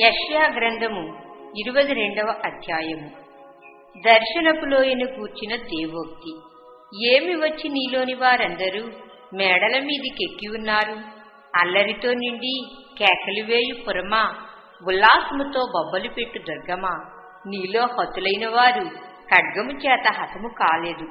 యష్యా గ్రంథము ఇరవై రెండవ అధ్యాయము. దర్శనపు లోయను కూర్చిన దేవోక్తి ఏమి వచ్చి నీలోని వారందరూ మేడల మీదికెక్కి ఉన్నారు? అల్లరితో నిండి కేకలు వేయు పురమా? ఉల్లాసముతో బొబ్బలు పెట్టు దుర్గమా? నీలో హతులైన వారు ఖడ్గము చేత హతము కాలేదు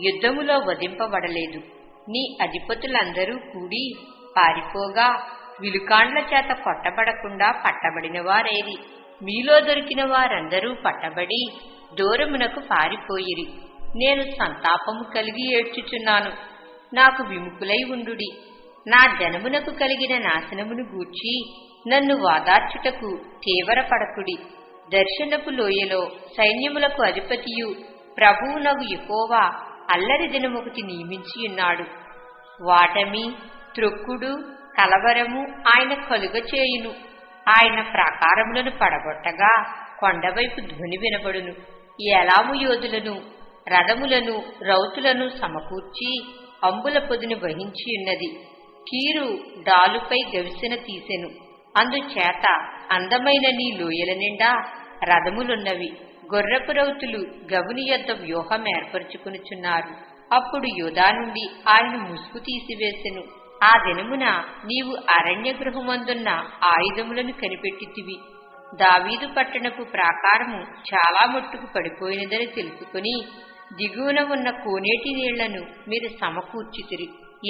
యుద్ధములో వధింపబడలేదు. నీ అధిపతులందరూ కూడి పారిపోగా విలుకాండ్ల చేత కొట్టబడకుండా పట్టబడిన వారేది మీలో దొరికిన వారందరూ పట్టబడి దూరమునకు పారిపోయిరి. నేను సంతాపము కలిగి ఏడ్చుచున్నాను. నాకు విముకులై ఉండుడి. నా జనమునకు కలిగిన నాశనమును గూర్చి నన్ను వాదార్చుటకు తీవ్రపడకుడి. దర్శనపు లోయలో సైన్యములకు అధిపతియు ప్రభువునగు ఎక్కువవా అల్లరి దినమొకటి నియమించియున్నాడు వాటమి త్రొక్కుడు కలవరము ఆయన కలుగచేయును ఆయన ప్రాకారములను పడగొట్టగా కొండవైపు ధ్వని వినబడును. ఎలాము యోధులను రథములను రౌతులను సమకూర్చి అంబుల పొదిని వహించి ఉన్నది. కీరు డాలుపై గవిసెన తీసెను. అందుచేత అందమైన నీ లోయల నిండా రథములున్నవి. గొర్రపు రౌతులు గవుని యొద్ద వ్యూహం ఏర్పరచుకునుచున్నారు. అప్పుడు యోధా నుండి ఆయన ముసుగు తీసివేసెను. ఆ దినమున నీవు అరణ్య గృహమందున్న ఆయుధములను కనిపెట్టితివి. దావీదు పట్టణపు ప్రాకారము చాలా మట్టుకు పడిపోయినదని తెలుసుకుని దిగువన ఉన్న కోనేటి నీళ్ళను మీరు సమకూర్చితిరి.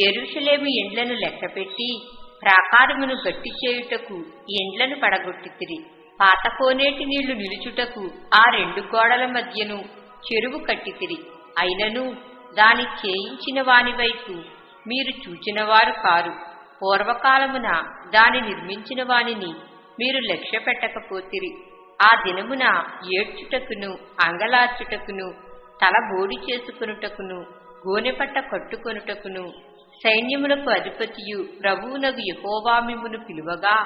ఎరుషులేమి ఎండ్లను లెక్కపెట్టి ప్రాకారమును గట్టి చేయుటకు ఎండ్లను పడగొట్టితిరి. పాత కోనేటి నీళ్ళు నిలుచుటకు ఆ రెండు గోడల మధ్యను చెరువు కట్టితిరి. అయినను దాని చేయించిన వాని వైపు మీరు చూచినవారు కారు. పూర్వకాలమున దాని నిర్మించిన వానిని మీరు లక్ష్య పెట్టకపోతిరి. ఆ దినమున ఏడ్చుటకును అంగలార్చుటకును తల బోడి చేసుకొనుటకును గోనెపట్ట కట్టుకొనుటకును సైన్యములకు అధిపతియు ప్రభువునగు యహోవామిమును పిలువగా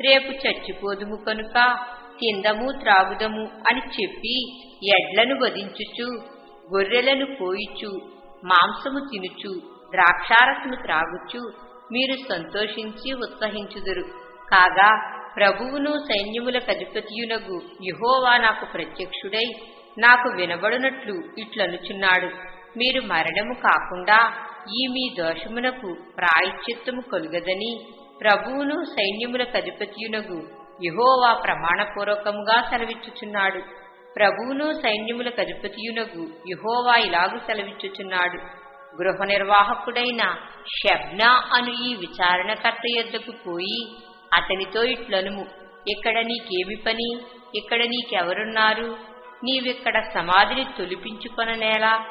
రేపు చచ్చిపోదుము కనుక తిందము త్రాగుదము అని చెప్పి ఎడ్లను వధించుచు గొర్రెలను పోయిచు మాంసము తినుచు ద్రాక్షారసము త్రాగుచు మీరు సంతోషించి ఉత్సహించుదురు. కాగా ప్రభువును సైన్యముల కధిపతియునగు యుహోవా నాకు ప్రత్యక్షుడై నాకు వినబడునట్లు ఇట్లనుచున్నాడు. మీరు మరణము కాకుండా ఈ మీ దోషమునకు ప్రాయశ్చిత్తము కలుగదని ప్రభువును సైన్యముల అధిపతియునగు యహోవా ప్రమాణపూర్వకముగా సెలవిచ్చుచున్నాడు. ప్రభువును సైన్యముల అధిపతియునగు యహోవా ఇలాగు సెలవిచ్చుచున్నాడు. గృహ నిర్వాహకుడైన షబ్నా అను ఈ విచారణకర్త యొద్దకు పోయి అతనితో ఇట్లనుము. ఇక్కడ నీకేమి పని? ఇక్కడ నీకెవరున్నారు? నీవిక్కడ సమాధిని తొలిపించుకొననేలా?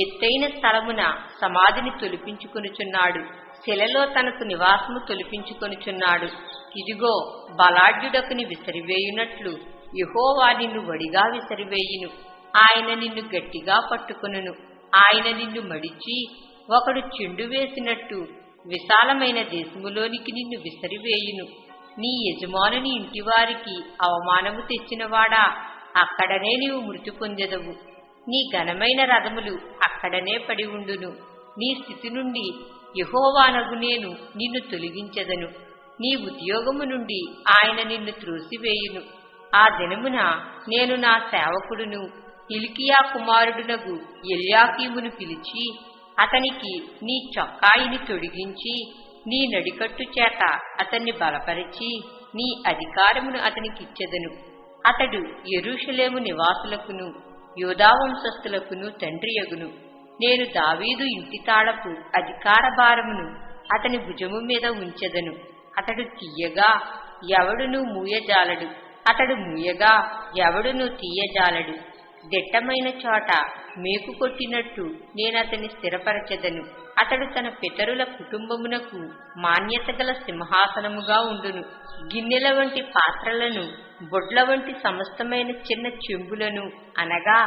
ఎత్తైన స్థలమున సమాధిని తొలిపించుకొనుచున్నాడు. శిలలో తనకు నివాసము తొలిపించుకొనుచున్నాడు. ఇదిగో బలాఢ్యుడకుని విసిరివేయునట్లు యహోవా నిన్ను వడిగా విసిరివేయును. ఆయన నిన్ను గట్టిగా పట్టుకొనును. ఆయన నిన్ను మడిచి ఒకడు చెండు వేసినట్టు విశాలమైన దేశములోనికి నిన్ను విసిరివేయును. నీ యజమానుని ఇంటివారికి అవమానము తెచ్చినవాడా? అక్కడనే నీవు మృతి పొందెదవు. నీ ఘనమైన రథములు అక్కడనే పడి ఉండును. నీ స్థితి నుండి యహోవానగు నేను నిన్ను తొలగించెదను. నీ ఉద్యోగము నుండి ఆయన నిన్ను త్రోసివేయును. ఆ దినమున నేను నా సేవకుడును హిల్కియా కుమారుడునగు ఎల్యాకీమును పిలిచి అతనికి నీ చొక్కాయిని తొడిగించి నీ నడికట్టు చేత అతన్ని బలపరిచి నీ అధికారమును అతనికిచ్చెదను. అతడు ఎరుషలేము నివాసులకును యోధావంశస్థులకును తండ్రియగును నేను దావీదు ఇంటి తాళపు అధికార భారమును అతని భుజము మీద ఉంచెదను. అతడు తీయగా ఎవడును మూయజాలడు. అతడు మూయగా ఎవడును తీయజాలడు. దిట్టమైన చోట మేకు కొట్టినట్టు నేనతని స్థిరపరచెదను. అతడు తన పితరుల కుటుంబమునకు మాన్యత గల సింహాసనముగా ఉండును. గిన్నెల వంటి పాత్రలను బొడ్ల వంటి సమస్తమైన చిన్న చెంబులను అనగా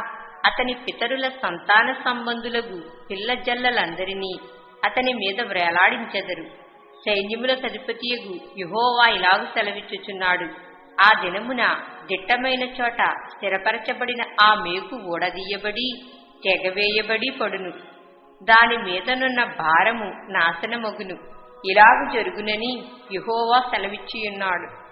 అతని పితరుల సంతాన సంబంధులకు పిల్ల జల్లలందరినీ అతని మీద వ్రేలాడించెదరు. సైన్యముల అధిపతియగు యుహోవా ఇలాగు సెలవిచ్చుచున్నాడు. ఆ దినమున దిట్టమైన చోట స్థిరపరచబడిన ఆ మేకు ఊడదీయబడి తెగవేయబడి పడును. దాని మీదనున్న భారము నాశనమగును. ఇలాగు జరుగునని యహోవా సెలవిచ్చియున్నాడు.